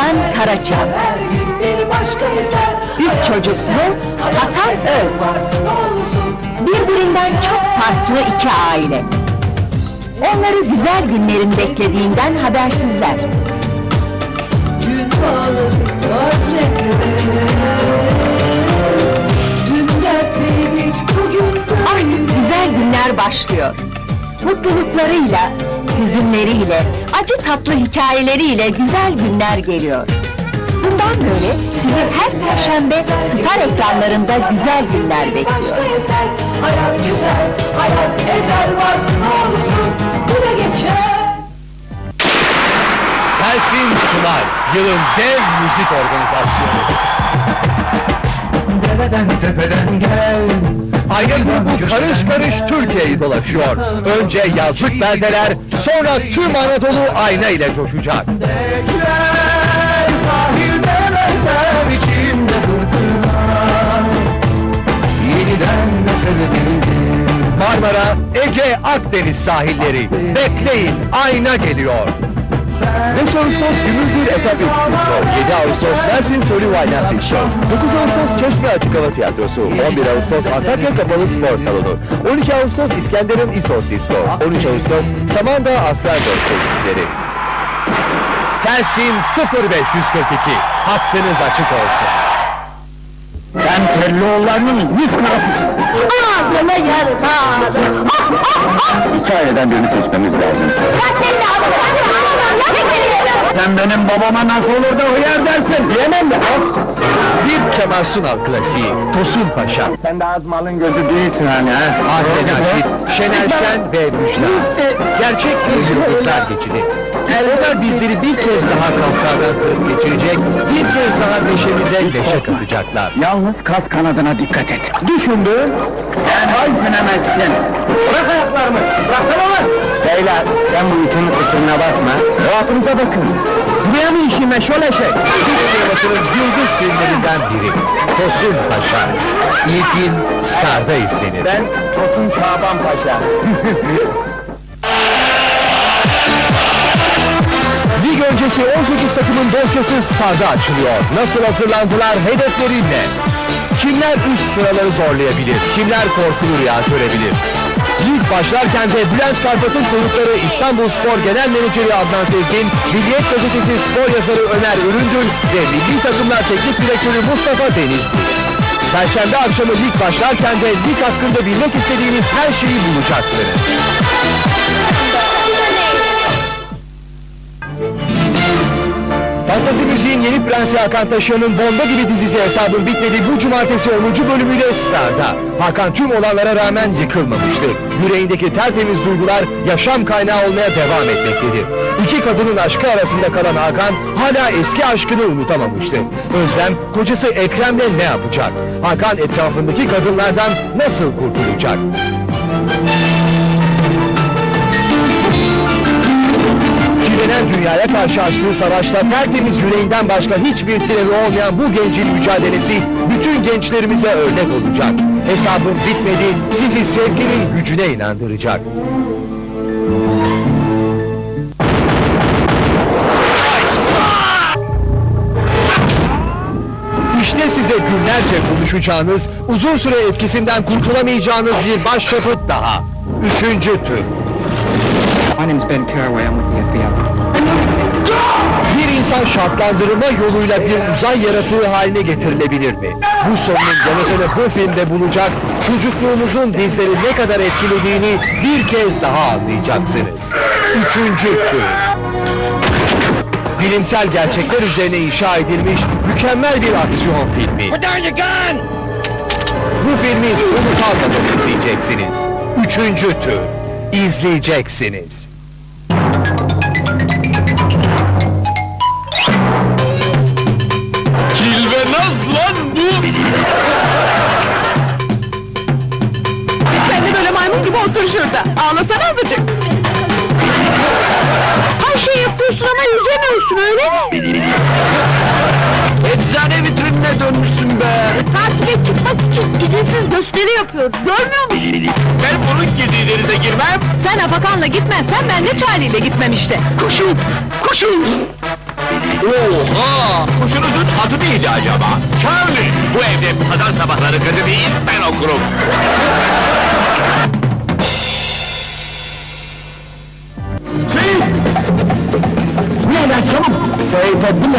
Ozan Karaçam. Üç çocuklu Hasan Öz. Birbirinden çok farklı iki aile. Onları güzel günlerin beklediğinden habersizler. Artık güzel günler başlıyor. Mutluluklarıyla, hüzünleriyle, acı tatlı hikayeleriyle güzel günler geliyor. Bundan böyle sizi her perşembe Star ekranlarında güzel günler bekliyor. Hayat güzel Hayat ezer varsın olsun Bu da geçer Ersin Sunay, yılın dev müzik organizasyonu. Dereden tepeden gel Ayın bu karış karış Türkiye'yi dolaşıyor. Önce yazlık beldeler, sonra tüm Anadolu ayna ile coşacak. Marmara, Ege, Akdeniz sahilleri. Bekleyin, ayna geliyor. 5 Ağustos Gümüldür Etap X Disco, 7 Ağustos Mersin Soli Wine Disco, 9 Ağustos Çeşme Açık Hava Tiyatrosu, 11 Ağustos Antakya Kapalı Spor Salonu, 12 Ağustos İskenderun İsos Disco, 13 Ağustos Samandağ Asperdos Tesisleri. Telsim 0542, hattınız açık olsun. Ben Telloğulları'nın yüz karası Ağzına yarım ağzım. Hikayeden birini seçmemiz lazım. Sen benim babama nasıl olur da uyar dersin? Diyemem de. Bir Kemal Sunal klasiği, Tosun Paşa. Sen de az malın gözü değilsin hani ha? Adile Naşit, Şener Şen ve Müjda. Gerçek bir yıldızlar geçidi. Onlar bizleri bir kez daha kahkahadan geçirecek, bir kez daha neşemize neşe katacaklar. Yalnız kas kanadına dikkat et. Düşündün, sen düşünemezsin. Bırak ayaklarımı, bıraksana lan! Beyler, sen bu itin kusuruna bakma. Rahatınıza bakın. Buraya mı işime şöyle şey? Türk sinemasının yıldız filmlerinden biri. Tosun Paşa. İlk film Star'da izlenir. Ben Tosun Şaban Paşa. öncesi 18 takımın dosyası Star'da açılıyor. Nasıl hazırlandılar, hedefleri ne? Kimler üst sıraları zorlayabilir, kimler korkulu rüya görebilir? Lig başlarken de Bülent Karpat'ın konukları İstanbul Spor Genel Menajeri Adnan Sezgin, Milliyet Gazetesi spor yazarı Ömer Üründül ve Milli Takımlar Teknik Direktörü Mustafa Denizli. Perşembe akşamı lig başlarken de lig hakkında bilmek istediğiniz her şeyi bulacaksınız. Fantazi Müziğin yeni prensi Hakan Taşıyan'ın bomba gibi dizisi hesabın bitmedi bu cumartesi 10. bölümüyle Star'da. Hakan tüm olanlara rağmen yıkılmamıştır. Yüreğindeki tertemiz duygular yaşam kaynağı olmaya devam etmektedir. İki kadının aşkı arasında kalan Hakan hala eski aşkını unutamamıştır. Özlem kocası Ekrem'le ne yapacak? Hakan etrafındaki kadınlardan nasıl kurtulacak? Dünyaya karşı açtığı savaşta tertemiz yüreğinden başka hiçbir silahı olmayan bu gencin mücadelesi bütün gençlerimize örnek olacak. Hesabın bitmedi, sizi sevginin gücüne inandıracak. İşte size günlerce konuşacağınız, uzun süre etkisinden kurtulamayacağınız bir başyapıt daha. Üçüncü tür. My name's Ben Caraway, I'm with the FBI. İnsan şartlandırma yoluyla bir uzay yaratığı haline getirilebilir mi? Bu sorunun yanıtını bu filmde bulacak, çocukluğunuzun bizleri ne kadar etkilediğini bir kez daha anlayacaksınız. Üçüncü tür. Bilimsel gerçekler üzerine inşa edilmiş mükemmel bir aksiyon filmi. Bu filmi sonu kalmadan izleyeceksiniz. Üçüncü tür. İzleyeceksiniz. Öyle mi? Eczane vitrinine dönmüşsün be! Tatile çıkmak için izinsiz gösteri yapıyoruz. Görmüyor musun? Ben bunun gediğlerine girmem! Sen Afakan'la gitmezsen ben de Charlie'yle gitmem işte. Koşun! Koşun! Oha! Kuşunuzun adı neydi acaba? Charlie! Bu evde pazar sabahları gazeteyi ben okurum.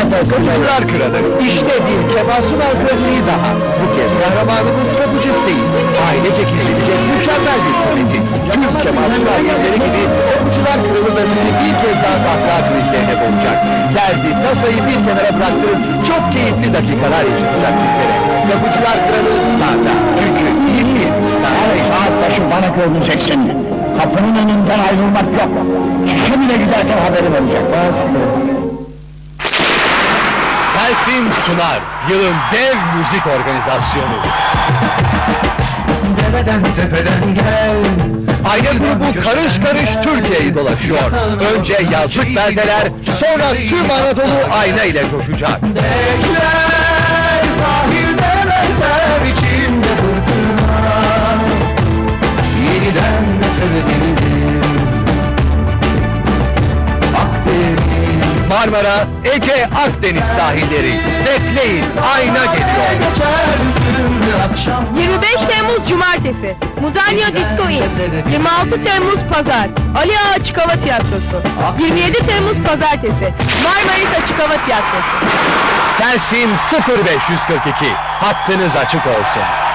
Kapıcılar Kralı. İşte bir Kemal Sunal klasiği daha. Bu kez kahramanımız Kapıcı Seyit. Ailecek izlenecek mükemmel bir komedi. Tüm Kemal Sunal filmleri gibi Kapıcılar Kralı da sizi bir kez daha kahkaha krizlerine boğacak. Derdi, tasayı bir kenara bıraktırıp çok keyifli dakikalar yaşatacak sizlere. Kapıcılar Kralı Star'da. Çünkü iyi film Star. Her saat başı bana görüneceksin. Kapının önünden ayrılmak yok. Şişe bile giderken haberim olacak. Telsim sunar. Yılın dev müzik organizasyonu. Deveden tepeden gel Aile grubu karış karış Türkiye'yi dolaşıyor. Önce yazlık beldeler, sonra tüm Anadolu ayna ile coşacak. Bekler sahilde benzer içimde fırtına Yeniden de Marmara, Ege, Akdeniz sahilleri. Bekleyin, ayna geliyor. geçer üzümlü akşam 25 Temmuz Cumartesi, Mudanyo Disco Inn. 26 Temmuz Pazar, Ali Ağa Açık Hava Tiyatrosu. 27 Temmuz Pazartesi, Marmaris Açık Hava Tiyatrosu. Telsim 0542. Hattınız açık olsun.